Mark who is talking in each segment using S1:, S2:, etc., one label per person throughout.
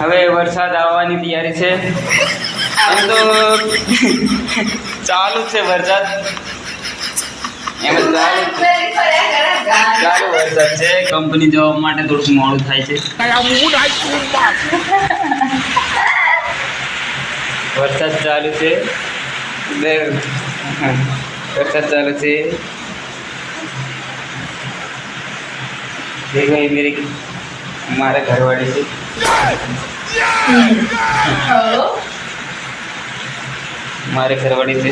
S1: હવે વરસાદ આવવાની તૈયારી છે. આમ તો ચાલુ છે વરસાદ એમ જ ચાલુ ચાલુ વરસાદ છે કંપની જવા માટે થોડુંક મોડું થાય છે વરસાદ ચાલુ છે દર વરસાદ ચાલુ છે देखो ये मेरी हमारे घरवाली से મારે ઘરવાળી છે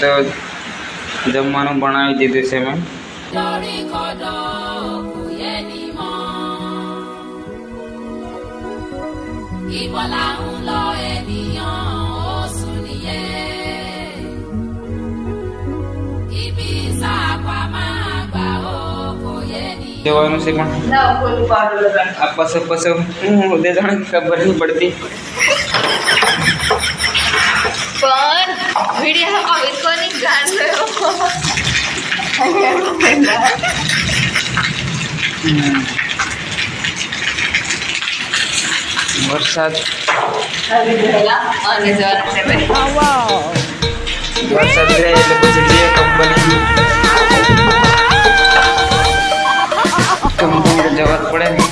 S1: તો જમવાનું બનાવી દીધું છે મેં
S2: lórí kọ́dọ̀ kò yẹ ní mọ́. Ibo là ń lọ ènìyàn ó sùn nìyẹn. Ibi sáàpà máa gbà ó kò yẹ ní.
S1: જવાનું છે પણ આ પસે પસે હું જાણે ખબર નહીં પડતી વરસાદ. વરસાદ રહે એટલે પછી જે કંપની કંપની જવા પડે ને.